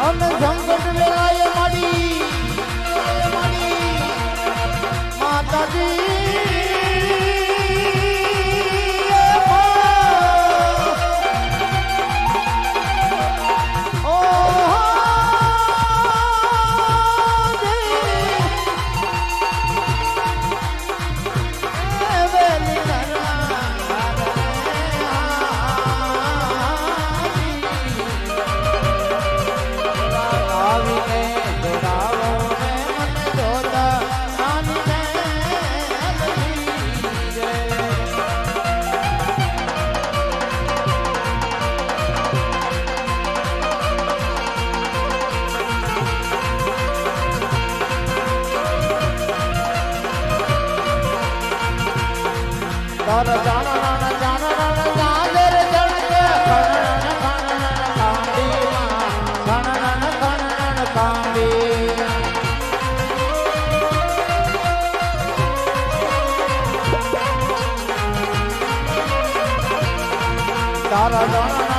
અને સંકટ વેળાએ તારા દાણા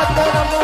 I don't know.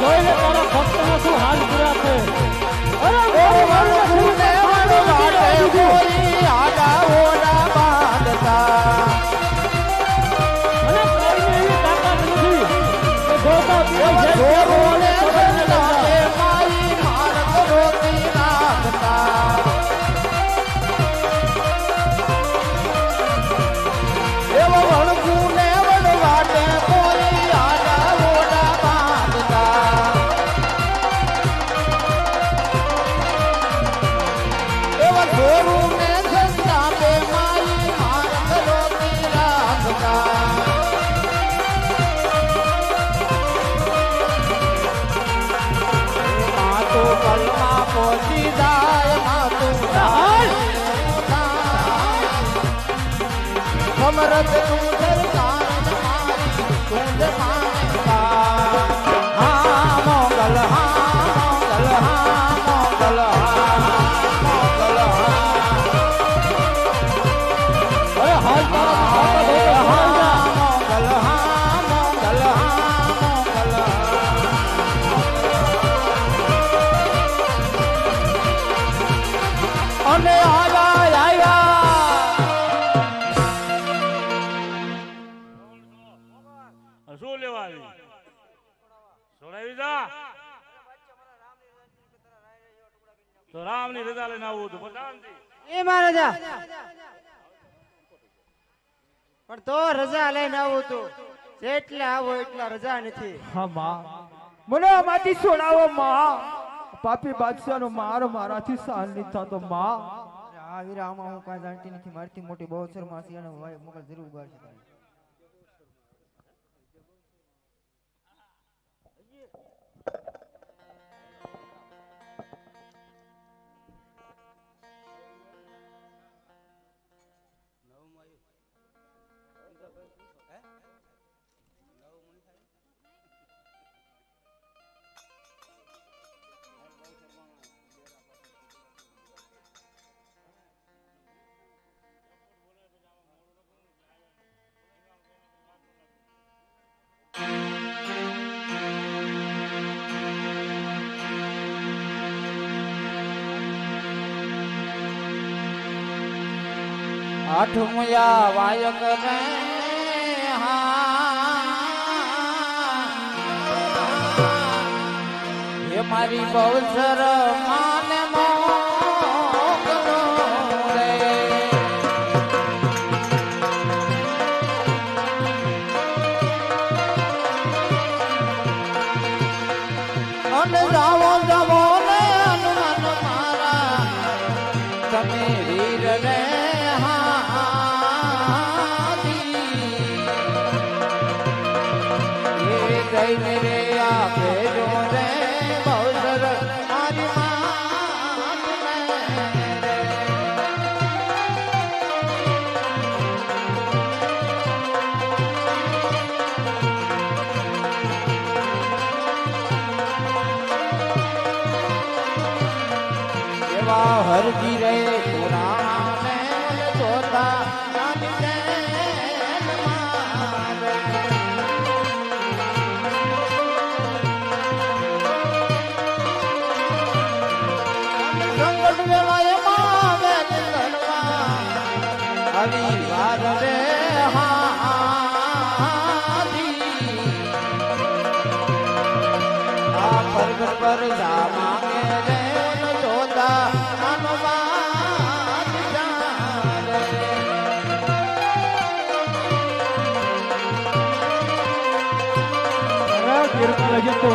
જોઈ લે શું હાલ પૂરો ભારત તો રામની રજા લઈને આવવું હતું. પ્રધાનજી એ મહારાજા પણ તો રજા લઈને આવું હતું. જેટલા આવો એટલા રજા નથી. હા માં. મને આમાંથી છોડાવો મા. પાપી બાદશાહ નો મારો મારાથી સહન નહીં થતો માં. આવી રામ હું કાંઈ જાણતી નથી. મારથી મોટી બહુ શરમાસી અને મોકલ જરૂર ઉગાડશે તારે. આઠમયા વાયક રે હે મારી બહુસર માને મોકલો અને જાવો હાદી. હરજી રે પર જા રે радио.